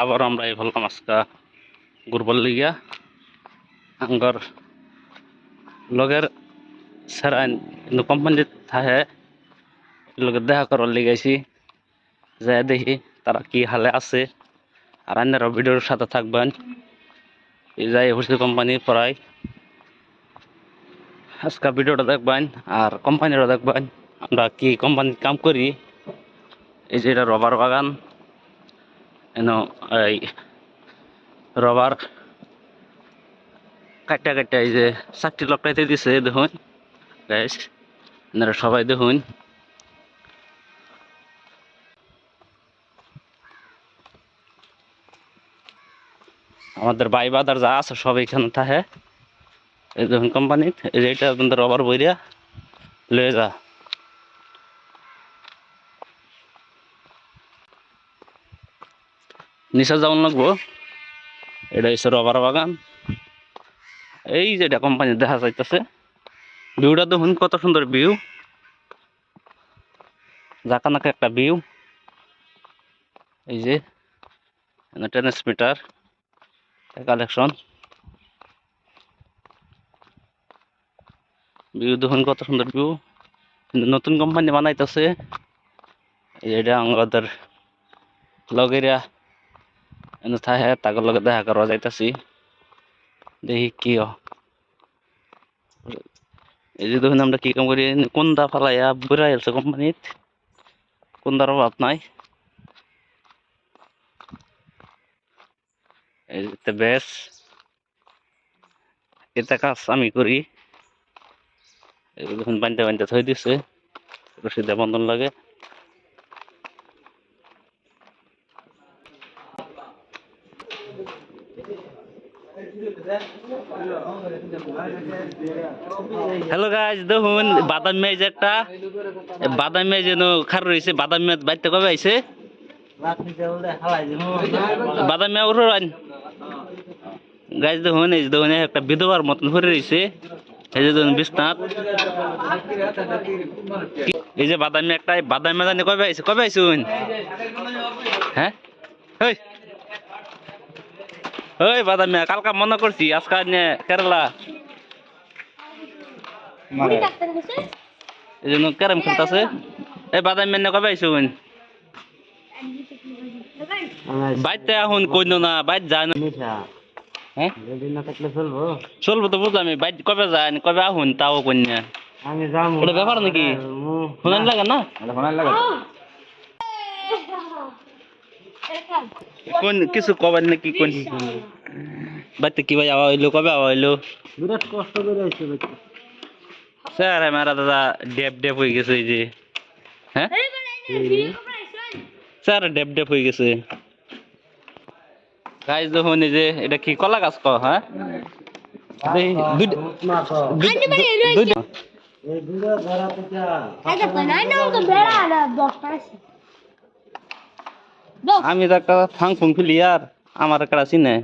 আবার আমরা এই ভালো আজকা ঘুরবার লিগা আঙ্গর লগের সারাইন কিন্তু কোম্পানি থাহে লগে দেখা করার লিগাইছি যাই দেখি তারা কি হালে আছে। আর আন্যারা ভিডিওর সাথে থাকবেন। এই যাই হচ্ছে কোম্পানি পড়াই আজকে ভিডিওটা দেখবেন আর কোম্পানিরও দেখবেন আমরা কি কোম্পানির কাম করি। এই যে এটা রবার বাগান। এন, এই, রবার কাটটা কাটটা এই যে চারটি লকটাইতে দিছে, দেখুন। গাইস আপনারা সবাই দেখুন। আমাদের বাই বাদার যা আছে সব এখানে থাকে। এই দেখুন কোম্পানিত এই যে এটা আপনাদের রবার বইরা লয়ে যা। নিচে যাওয়ান লাগবো। এটা হচ্ছে রবার বাগান। এই যেটা কোম্পানি দেখা যাইতেছে। ভিউটা দেখুন, কত সুন্দর ভিউ। জাকানাকা একটা ভিউ। এই যে ট্রান্সমিটার কালেকশন ভিউ দেখুন, কত সুন্দর ভিউ। নতুন কোম্পানি বানাইতেছে। যে এটা আমাদের লগেরিয়া এনে থাকে তাকে লগে দেখা করা যাইতাছি দেখি কি হ। এই যে দেখুন আমরা কি কাম করি কোনদা ফালাইয়া বুড়াই আছে কোম্পানিত কোনদার অভাব নাই যে বেশ এটা কাজ আমি করি দেখুন বানতে বানতে থই দিছে রশিদা বন্ধন লাগে হ্যালো গাইজ দেখুন, বাদাম মেজ একটা। বাদাম মেজ যেন খার রয়েছে, বাদাম মেজ বাড়িতে কবে আইছে? বাদাম মেয়ে উঠো গাইজ দেখুন, এই দেখুন একটা বিধবার মতন ভরে রয়েছে। এই যে দেখুন বিশ্বনাথ এই যে বাদামি একটা বাদাম মেজানি কবে আইছে, কবে আইসুন হ্যাঁ? ওই বাদাম মেয়া কালকা মনে করছি আজকাল নিয়ে কেরালা। এই জন্য ক্যারাম খেলতেছে এই বাদাম মেনে কবে আইসুন বাইতে এখন কইন না বাইত যায় না। হ্যাঁ? চলবো। তো বুঝলাম বাইত কবে যায় কবে আহুন তাও কন্যা আমি যাব ব্যাপার নাকি? শুনান লাগে না? কোন কিছু কবার নাকি কোন বাইতে কি ভাই আওয়া হইল কবে আওয়া হইল বিরাট কষ্ট করে আইছে বাচ্চা স্যার আমার দাদা ডেপ ডেপ হয়ে গেছে এই যে হ্যাঁ স্যার ডেপ ডেপ হয়ে গেছে গাছ দেখুন এই যে এটা কি কলা গাছ ক হ্যাঁ দুইটা- না তো দুইটা- দুইটা- এই দুটো ধরা থেকে আমি তো একটা ফাং ফুং ফিলি আর আমার একটা চিনে